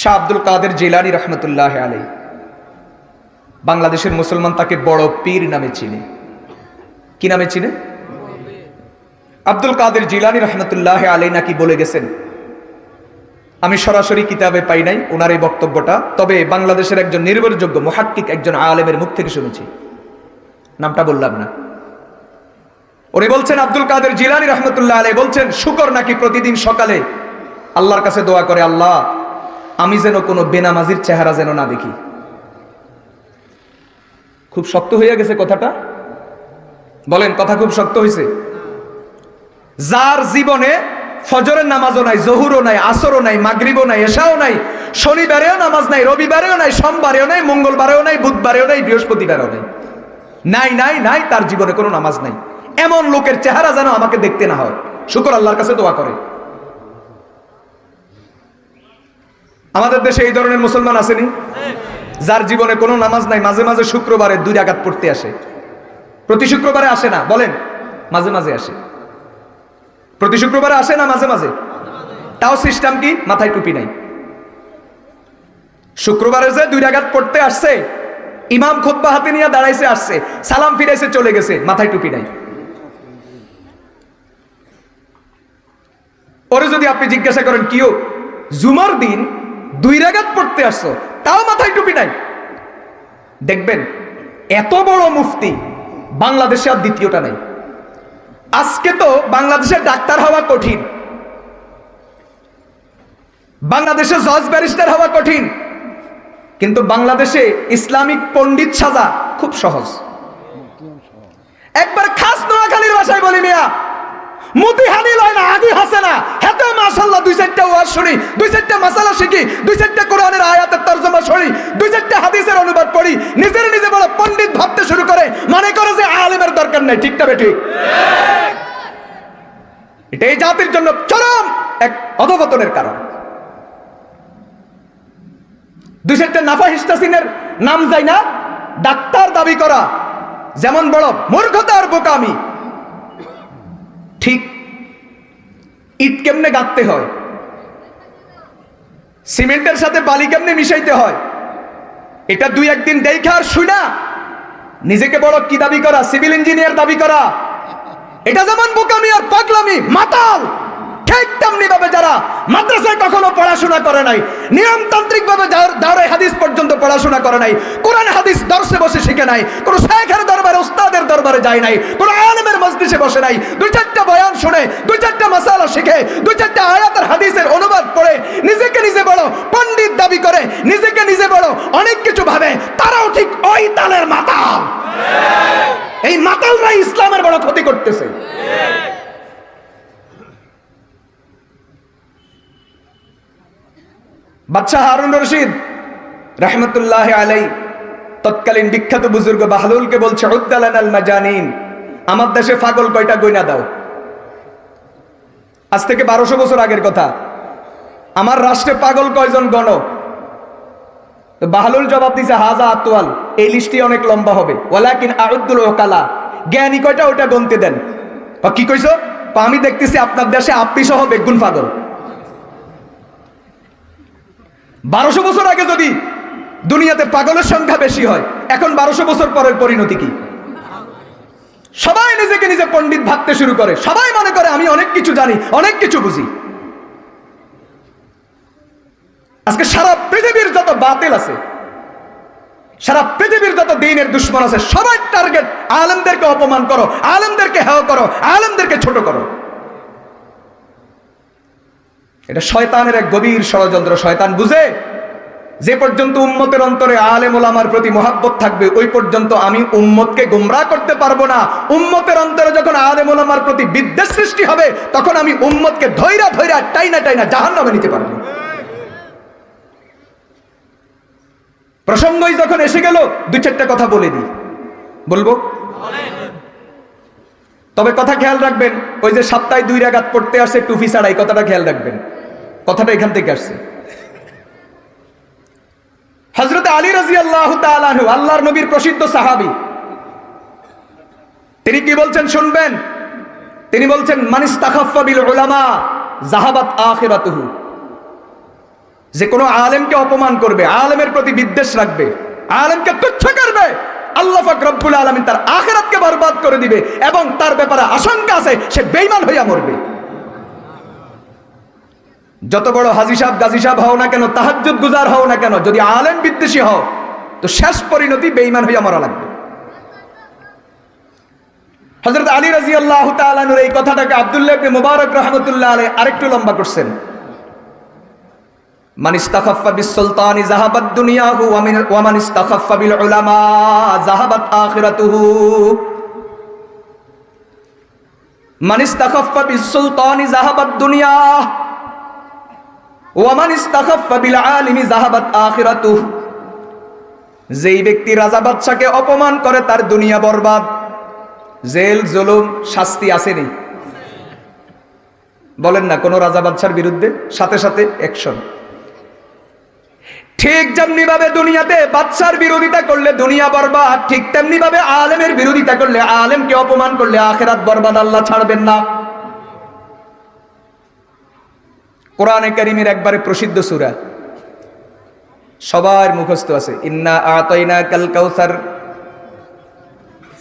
শাহ আব্দুল কাদের জিলানি রহমতুল্লাহ আলাই বাংলাদেশের মুসলমান তাকে বড় পীর নামে চিনে। কি নামে চিনে? আব্দুল কাদের জিলানি রহমতুল্লাহ আলাই নাকি বলে গেছেন, আমি সরাসরি কিতাবে পাই নাই ওনার এই বক্তব্যটা, তবে বাংলাদেশের একজন নির্ভরযোগ্য মহাক্কিক, একজন আলেমের মুখ থেকে শুনেছি। নামটা বললাম না। উনি বলছেন, আব্দুল কাদের জিলানি রহমতুল্লাহ আলাই বলছেন, শুকর নাকি প্রতিদিন সকালে আল্লাহর কাছে দোয়া করে আল্লাহ আমি যেন কোনো বেনামাজির চেহারা যেন না দেখি। খুব শক্ত হইয়া গেছে কথাটা। বলেন, কথা খুব শক্ত হয়েছে যার জীবনে ফজরের নামাজও নাই, জহুরও নাই, আসরও নাই, মাগরিবও নাই, এশাও নাই, শনিবারেও নামাজ নাই, রবিবারেও নাই, সোমবারেও নাই, মঙ্গলবারেও নাই, বুধবারেও নাই, বৃহস্পতিবারেও নাই। নাই নাই নাই, তার জীবনে কোনো নামাজ নাই। এমন লোকের চেহারা যেন আমাকে দেখতে না হয়। শুকর আল্লাহর কাছে দোয়া করে। আমাদের দেশে এই ধরনের মুসলমান আসেনি, যার জীবনে কোনো নামাজ নাই, মাঝে মাঝে শুক্রবারে দুই আঘাত পড়তে আসে। প্রতি শুক্রবারে আসে না, বলেন, মাঝে মাঝে আসে। প্রতি শুক্রবারে আসে না, মাঝে মাঝে? তাও সিস্টেম কি? মাথায় টুপি নাই। শুক্রবারে যে দুই আঘাত পড়তে আসছে, ইমাম খোদ্া হাতে নিয়ে দাঁড়াইছে, আসছে, সালাম ফিরাইছে, চলে গেছে, মাথায় টুপি নাই। ওরে যদি আপনি জিজ্ঞাসা করেন, কিও, জুমার দিন দুই রাগাত পড়তে আসছো, তাও মাথায় টুপি নাই। দেখবেন, এত বড় মুফতি বাংলাদেশে আর দ্বিতীয়টা নাই। আজকে তো বাংলাদেশে ডাক্তার হওয়া কঠিন। বাংলাদেশে জজ ব্যারিস্টার হওয়া কঠিন। কিন্তু বাংলাদেশে ইসলামিক পণ্ডিত সাজা খুব সহজ। একবার খাস নোয়াখালীর ভাষায় বলি মিয়া মুতি হানি লয় না, আদি হাসে না। হেতে মাশাআল্লাহ দুই চারটা ওয়াজ শুনি, দুই চারটা মাসালা শিখি, দুই চারটা কোরআনের আয়াতের তরজমা শুনি, দুই চারটা হাদিসের অনুবাদ পড়ি, নিজের নিজে বড় পণ্ডিত ভাবতে শুরু করে, মনে করে যে আলেমের দরকার নাই, ঠিক না বেটি? এটা এই জাতির জন্য চরম এক অধপতনের কারণ। দুই চারটা নাফা হিস্টাসিনের নাম যায় না, ডাক্তার দাবি করা, যেমন বড় মূর্খতা আর বোকামি ঠিক ইট কেমনে গাঁথতে হয়? সিমেন্টের সাথে বালি কেমনে মিশাইতে হয়? এটা দুই একদিন দেখে আর শুনা নিজেকে বড় কি দাবি করা? সিভিল ইঞ্জিনিয়ার দাবি করা। এটা যেমন বোকামি আর পাগলামি, মাতাল। ঠিক তেমনি ভাবে যারা মাদ্রাসায় কখনো পড়াশোনা করে নাই নিয়মতান্ত্রিক ভাবে দাঁড়ায় হাদিস পর্যন্ত পড়াশোনা করে নাই, কোরআন হাদিস দর্শে বসে শিখে নাই, কোন শেখের দরবারে, উস্তাদের দরবারে যায় নাই, কোন আলমের মসজিদে বসে নাই, দুই চারটা বয়ান শুনে, দুই চারটা মশালা শিখে, দুই চারটা আয়াতের হাদিসের অনুবাদ পড়ে, নিজেকে নিজে বড় পণ্ডিত দাবি করে, নিজেকে নিজে বড় অনেক কিছু ভাবে, তারাও ঠিক ওই তালের মাতাল। এই মাতালরাই ইসলামের বড় ক্ষতি করতেছে। বাচ্চা হারুন রশিদ রহমতুল্লাহ আলাই তৎকালীন বিখ্যাত বুজুর্গ বাহলুলকে বলছে উদ্দালান মাজানিন। আমার দেশে পাগল কয়টা গয়না দাও? আজ থেকে বারোশো বছর আগের কথা। আমার রাষ্ট্রে পাগল কয়জন গণ? বাহলুল জবাব দিছে, হাজা আতোয়াল এই লিস্টটি অনেক লম্বা হবে। ওয়ালাকিন আরুদ্দুল ওকালা জ্ঞানী কয়টা ওটা গনতে দেন। কি কইছো? আমি দেখতেছি আপনার দেশে আপনি সহ বেগুন পাগল বারোশো বছর আগে যদি দুনিয়াতে পাগলের সংখ্যা বেশি হয়, এখন বারোশো বছর পরের পরিণতি কি? সবাই নিজেকে নিজে পণ্ডিত ভাবতে শুরু করে। সবাই মনে করে, আমি অনেক কিছু জানি, অনেক কিছু বুঝি। আজকে সারা পৃথিবীর যত বাতিল আছে, সারা পৃথিবীর যত দিনের দুশ্মন আছে সবাই টার্গেট আলমদেরকে অপমান করো, আলমদেরকে হেয় করো, আলমদেরকে ছোট করো। এটা শয়তানের এক গভীর ষড়যন্ত্র। শয়তান বুঝে যে পর্যন্ত উম্মতের অন্তরে আলেম ওলামার প্রতি মহাব্বত থাকবে, ওই পর্যন্ত আমি উম্মতকে গুমরা করতে পারব না। উম্মতের অন্তরে যখন আলেম ওলামার প্রতি বিদ্বেষ সৃষ্টি হবে, তখন আমি উম্মতকে ধৈরা ধৈরা টাইনা টাইনা জাহান নামে নিতে পারব। প্রসঙ্গই যখন এসে গেল, দুই চারটা কথা বলে দিই। বলব? তবে কথা খেয়াল রাখবেন, ওই যে সপ্তাহে দুই রাগাত পড়তে আসে টুফি ছাড়াই কথাটা খেয়াল রাখবেন। কথাটা এখান থেকে আসছে। হজরত আলী রাজি আল্লাহ আল্লাহর নবীর প্রসিদ্ধ সাহাবি। তিনি কি বলছেন শুনবেন? তিনি বলছেন মানিস যে কোনো আলেমকে অপমান করবে, আলেমের প্রতি বিদ্বেষ রাখবে, আলেমকে তুচ্ছ করবে, আল্লাহ রব্বুল আলমিন তার আখেরাতকে বরবাদ করে দিবে এবং তার ব্যাপারে আশঙ্কা আছে, সে বেইমান হইয়া মরবে। যত বড় হাজি সাহেব, গাজী সাহেব হও না কেন, তাহাজ্জুদ গুজার হও না কেন, যদি আলেম বিদ্বেষী হও, তো শেষ পরিণতি বেইমান হইয়া মরা লাগবে। হজরত আলী রাজি আল্লাহ তালানুর এই কথাটাকে আবদুল্লাহ মুবারক রহমতুল্লাহ আলাই আরেকটু লম্বা করছেন। ইস্তাখাফফা বিস-সুলতানি যাহাবাত দুনিয়াহু ওয়া মিন ওয়া মান ইস্তাখাফফা বিল উলামা যাহাবাত আখিরাতুহু। মান ইস্তাখাফফা বিস-সুলতানি যাহাবাত দুনিয়া ওয়া মান ইস্তাখাফফা বিল আলিমি যেই ব্যক্তি রাজা বাদশাকে অপমান করে, তার দুনিয়া বরবাদ। জেল, জুলুম, শাস্তি আসেনি। বলেন না, কোন রাজা বাদশার বিরুদ্ধে? সাথে সাথে অ্যাকশন ঠিক যেমনি ভাবে দুনিয়াতে বাদশার বিরোধিতা করলে দুনিয়া বরবাদ, ঠিক তেমনি ভাবে আলেমের বিরোধিতা করলে আলেমকে অপমান করলে আখেরাত বরবাদ আল্লাহ ছাড়বেন না। কোরআনে কারিমের একবারে প্রসিদ্ধ সূরা। সবার মুখস্থ আছে। ইন্না আতাইনা কাল কাউসার,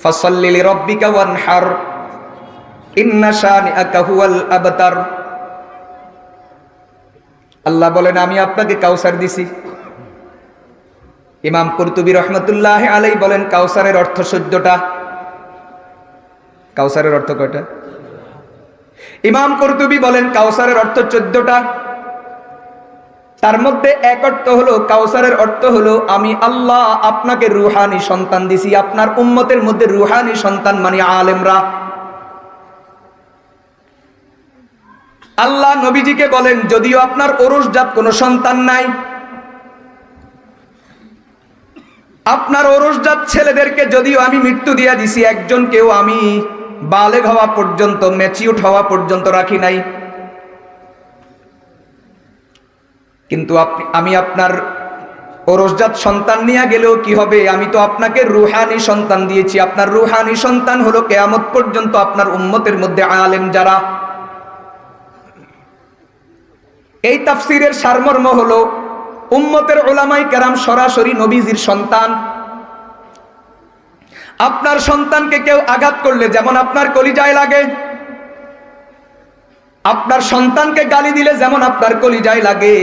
ফাসাল্লি লিরাব্বিকা ওয়ানহার, ইন্না শানিআকা হুয়াল আবতার। আল্লাহ বলেন, আমি আপনাকে কাউসার দিছি। ইমাম কুরতুবী রহমতুল্লাহ আলাই বলেন, কাউসারের অর্থ সদ্যটা কাউসারের অর্থ কয়টা? ইমাম কুরতুবী বলেন কাউসারের অর্থ চোদ্দটা। তার মধ্যে এক অর্থ হলো, কাউসারের অর্থ হলো, আমি আল্লাহ আপনাকে রুহানি সন্তান দিছি, আপনার উম্মতের মধ্যে রুহানি সন্তান মানে আলেমরা। আল্লাহ নবীজিকে বলেন, যদিও আপনার ওরসজাত কোনো সন্তান নাই, আপনার ওরসজাত ছেলেদেরকে যদিও আমি মৃত্যু দিয়া দিছি একজনকেও আমি বালেগ হওয়া পর্যন্ত ম্যাচিউট হওয়া পর্যন্ত রাখি নাই। কিন্তু আমি আপনার ওরসজাত সন্তান নিয়ে গেলেও কি হবে? আমি তো আপনাকে রুহানি সন্তান দিয়েছি। আপনার রুহানি সন্তান হলো কেয়ামত পর্যন্ত আপনার উম্মতের মধ্যে আলেম যারা। এই তাফসিরের সারমর্ম হলো, উম্মতের ওলামাই কেরাম সরাসরি নবীজির সন্তান। আপনার সন্তানকে কেউ আঘাত করলে, যেমন আপনার কলিজায় লাগে, আপনার সন্তানকে গালি দিলে যেমন আপনার কলিজায় লাগে,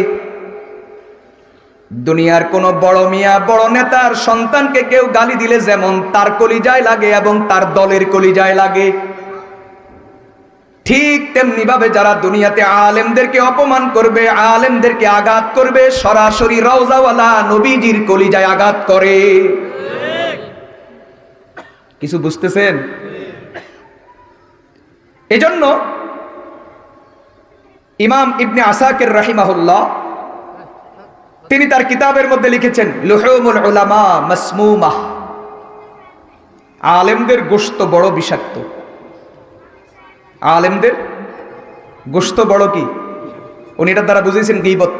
দুনিয়ার কোন বড় মিয়া, বড় নেতার সন্তানকে কেউ গালি দিলে যেমন তার কলিজায় লাগে এবং তার দলের কলিজায় লাগে। ঠিক তেমনি ভাবে যারা দুনিয়াতে আলেমদেরকে অপমান করবে, আলেমদেরকে আঘাত করবে, সরাসরি রওজাওয়ালা নবীজির কলিজায় আঘাত করে। কিছু বুঝতেছেন? এজন্য ইমাম ইবনে আসাকের রাহিমাহুল্লাহ, তিনি তার কিতাবের মধ্যে লিখেছেন, লুহুমুল উলামা মাসমুমাহ আলেমদের গোশত বড় বিষাক্ত। আলেমদের গোশত বড় কি? উনি এটার দ্বারা বুঝেছেন গিবত।